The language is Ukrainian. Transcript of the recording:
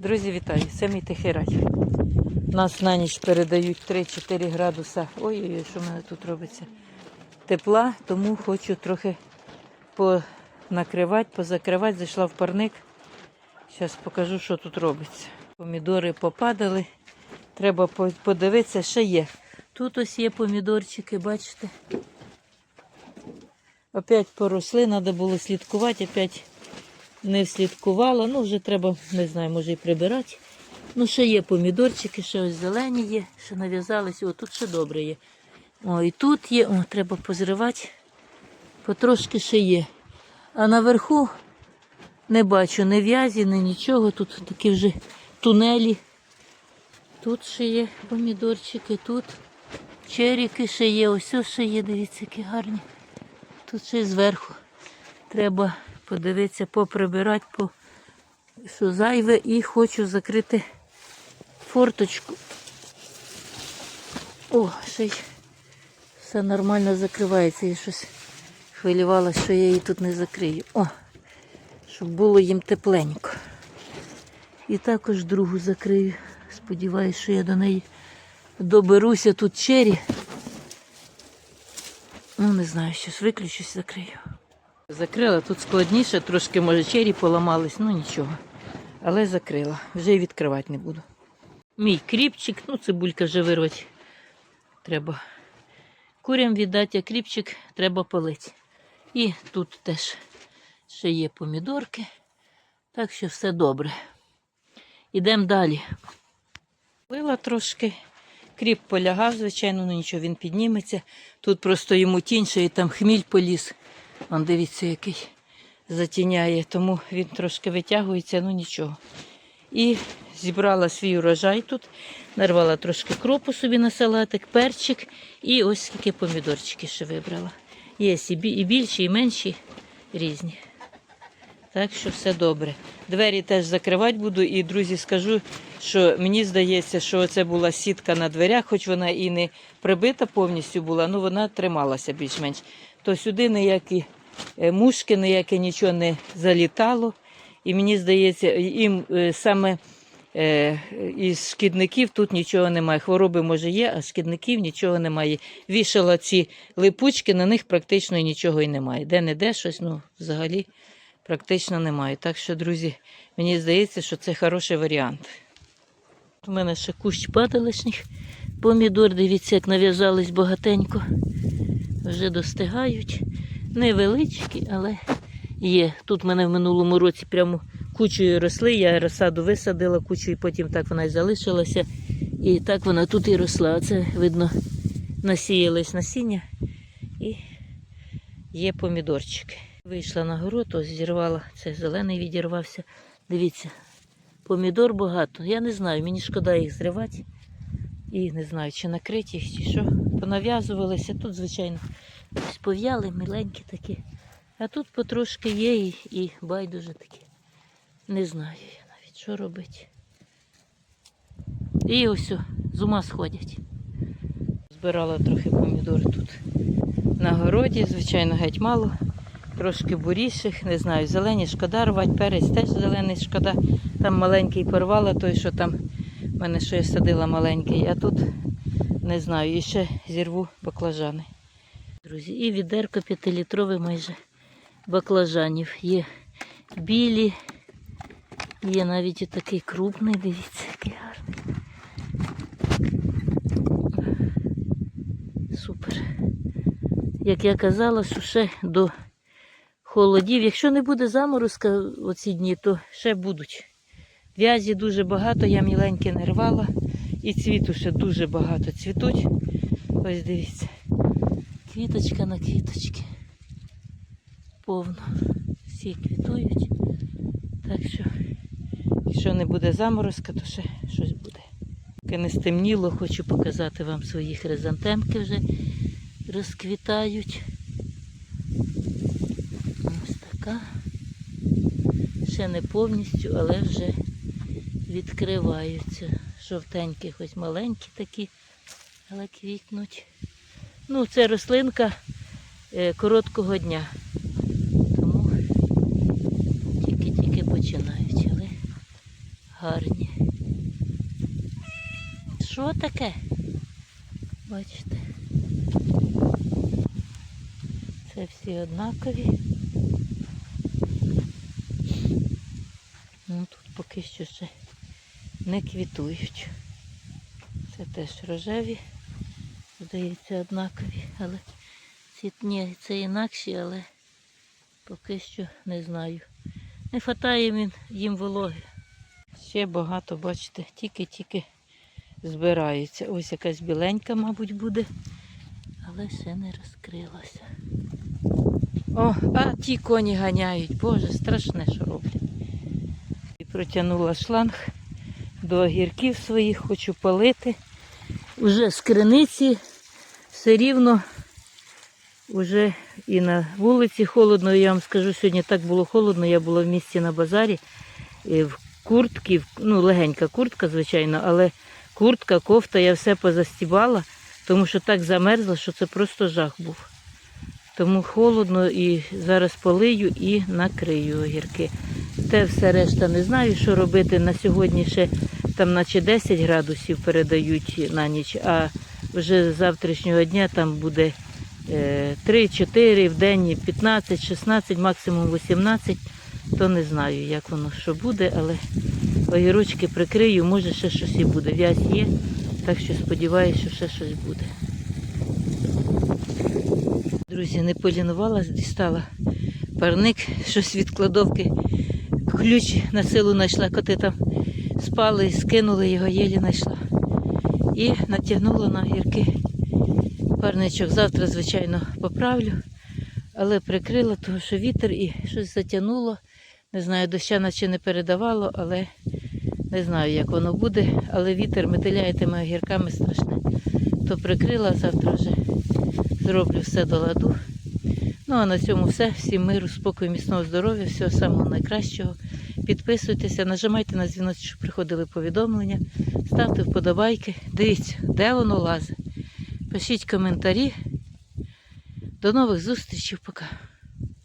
Друзі, вітаю! Це тихий рай. Нас на ніч передають 3-4 градуса. Ой-ой-ой, що в мене тут робиться? Тепла, тому хочу трохи понакривати, позакривати. Зайшла в парник. Зараз покажу, що тут робиться. Помідори попадали. Треба подивитися, ще є. Тут ось є помідорчики, бачите? Опять поросли, треба було слідкувати, опять не слідкувала. Ну, вже треба, не знаю, може і прибирати. Ну, ще є помідорчики, ще ось зелені є, ще нав'язалися. О, тут ще добре є. О, і тут є, о, треба позривати. Потрошки ще є. А наверху не бачу ні в'язі, ні нічого. Тут такі вже тунелі. Тут ще є помідорчики, тут черіки ще є, ось ще є, дивіться, які гарні. Тут ще й зверху. Треба подивитися, поприбирати, по... що зайве, і хочу закрити форточку. О, ще й все нормально закривається. Я щось хвилювалася, що я її тут не закрию. О, щоб було їм тепленько. І також другу закрию. Сподіваюсь, що я до неї доберуся тут чері. Ну, не знаю, щось виключусь, закрию. Закрила тут складніше, трошки, може, чері поламались, ну нічого. Але закрила. Вже й відкривати не буду. Мій кріпчик, ну цибулька вже вирвати. Треба курям віддати, а кріпчик треба полити. І тут теж ще є помідорки. Так що все добре. Ідемо далі. Лила трошки. Кріп полягав, звичайно, ну нічого, він підніметься. Тут просто йому тінь, ще і там хміль поліз. Вон дивіться, який затіняє, тому він трошки витягується, ну нічого. І зібрала свій урожай тут, нарвала трошки кропу собі на салатик, перчик і ось скільки помідорчики ще вибрала. Є і більші, і менші, різні. Так що все добре. Двері теж закривати буду, і друзі, скажу, що мені здається, що це була сітка на дверях, хоч вона і не прибита повністю була, ну вона трималася більш-менш. То сюди ніякі е, мушки, ніяке нічого не залітало. І мені здається, їм е, саме е, із шкідників тут нічого немає. Хвороби може є, а шкідників нічого немає. Вішала ці липучки, на них практично нічого і немає. Де-не-де щось, ну, взагалі практично немає. Так що, друзі, мені здається, що це хороший варіант. У мене ще кущ падалишніх помідор, дивіться, як нав'язались багатенько. Вже достигають. Невеличкі, але є. Тут в мене в минулому році прямо кучою росли. Я розсаду висадила кучу, і потім так вона і залишилася. І так вона тут і росла. Оце, видно, насіялись насіння і є помідорчики. Вийшла на город, ось зірвала, це зелений відірвався. Дивіться, помідор багато. Я не знаю, мені шкода їх зривати. І не знаю, чи накриті чи що. Понав'язувалися. Тут, звичайно, пов'яли, миленькі такі. А тут потрошки є і, і байдуже такі. Не знаю я навіть, що робити. І ось з ума сходять. Збирала трохи помідор тут на городі, звичайно, геть мало. Трошки буріших, не знаю, зелені шкода рвать, перець теж зелений шкода. Там маленький порвала, той, що там в мене що я садила маленький, а тут не знаю, і ще зірву баклажани. Друзі, і відерко п'ятилітрове майже баклажанів. Є білі, є навіть і такий крупний, дивіться, який гарний. Супер. Як я казала, що ще до холодів. Якщо не буде заморозка оці дні, то ще будуть. В'язі дуже багато, я міленькі не рвала. І цвіту ще дуже багато цвітуть. Ось дивіться. Квіточка на квіточки. Повно. Всі квітують. Так що, якщо не буде заморозка, то ще щось буде. Поки не стемніло, хочу показати вам свої хризантемки вже розквітають. Ось така. Ще не повністю, але вже відкриваються. Жовтенькі, хоч маленькі такі, але квітнуть. Ну, це рослинка е, короткого дня. Тому тільки-тільки починають, але гарні. Що таке? Бачите? Це всі однакові. Ну, тут поки що ще не квітують. Це теж рожеві, здається, однакові, але ці це інакші, але поки що не знаю. Не вистачає їм вологи. Ще багато, бачите, тільки-тільки збираються. Ось якась біленька, мабуть, буде, але ще не розкрилася. О, а ті коні ганяють. Боже, страшне, що роблять. І протягнула шланг до огірків своїх, хочу палити. Уже з криниці все рівно, вже і на вулиці холодно. Я вам скажу, сьогодні так було холодно. Я була в місті на базарі в куртці, ну легенька куртка, звичайно, але куртка, кофта, я все позастібала, тому що так замерзла, що це просто жах був. Тому холодно і зараз полию і накрию огірки. Те все решта не знаю, що робити. На сьогодні ще там наче 10 градусів передають на ніч, а вже з завтрашнього дня там буде е, 3-4 в день 15-16, максимум 18. То не знаю, як воно що буде, але огірочки прикрию, може ще щось і буде. В'язь є, так що сподіваюся, що ще щось буде. Друзі, не полінувалась, дістала парник, щось від кладовки. Ключ на силу знайшла, коти там спали, скинули його, єлі знайшла. І натягнула на гірки парничок. Завтра, звичайно, поправлю, але прикрила, тому що вітер і щось затягнуло. Не знаю, доща наче не передавало, але не знаю, як воно буде. Але вітер метеляє тими огірками страшне. То прикрила, завтра вже зроблю все до ладу. Ну а на цьому все. Всім миру, спокою, міцного здоров'я, всього самого найкращого. Підписуйтеся, нажимайте на дзвіночок, щоб приходили повідомлення, ставте вподобайки. Дивіться, де воно лазить. Пишіть коментарі. До нових зустрічей, пока.